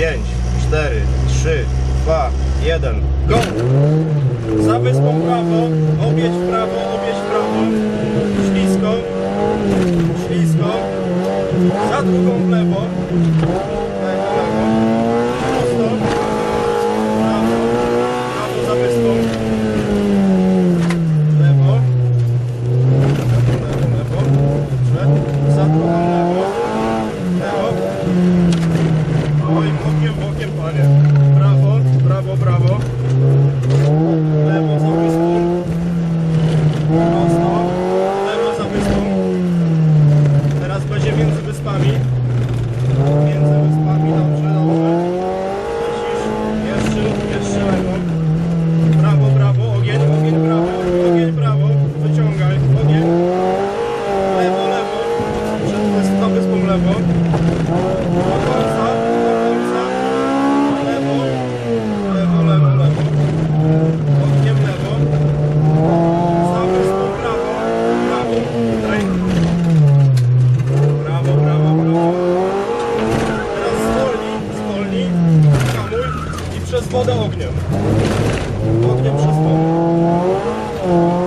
5, 4, 3, 2, 1, go! Za wyspą prawo, objedź w prawo, objedź w prawo. moim okiem, okiem panie. Brawo, brawo, brawo. Lewo za wyską. Mocno. Lewo za wyską. Teraz będzie między wyspami. Między wyspami, dobrze, dobrze. Lecisz. Jeszcze, jeszcze lewo. Brawo, brawo, ogień, ogień, brawo. Ogień, brawo. Wyciągaj, ogień. Lewo, lewo. Przed wyspą lewo. przez wodę ogniem. Ogniem przez wodę.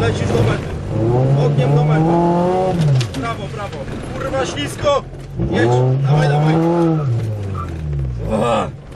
Lecisz do mety. Ogniem do mety. Brawo, brawo. Kurwa ślisko. Jedź. Dawaj, dawaj. Uch.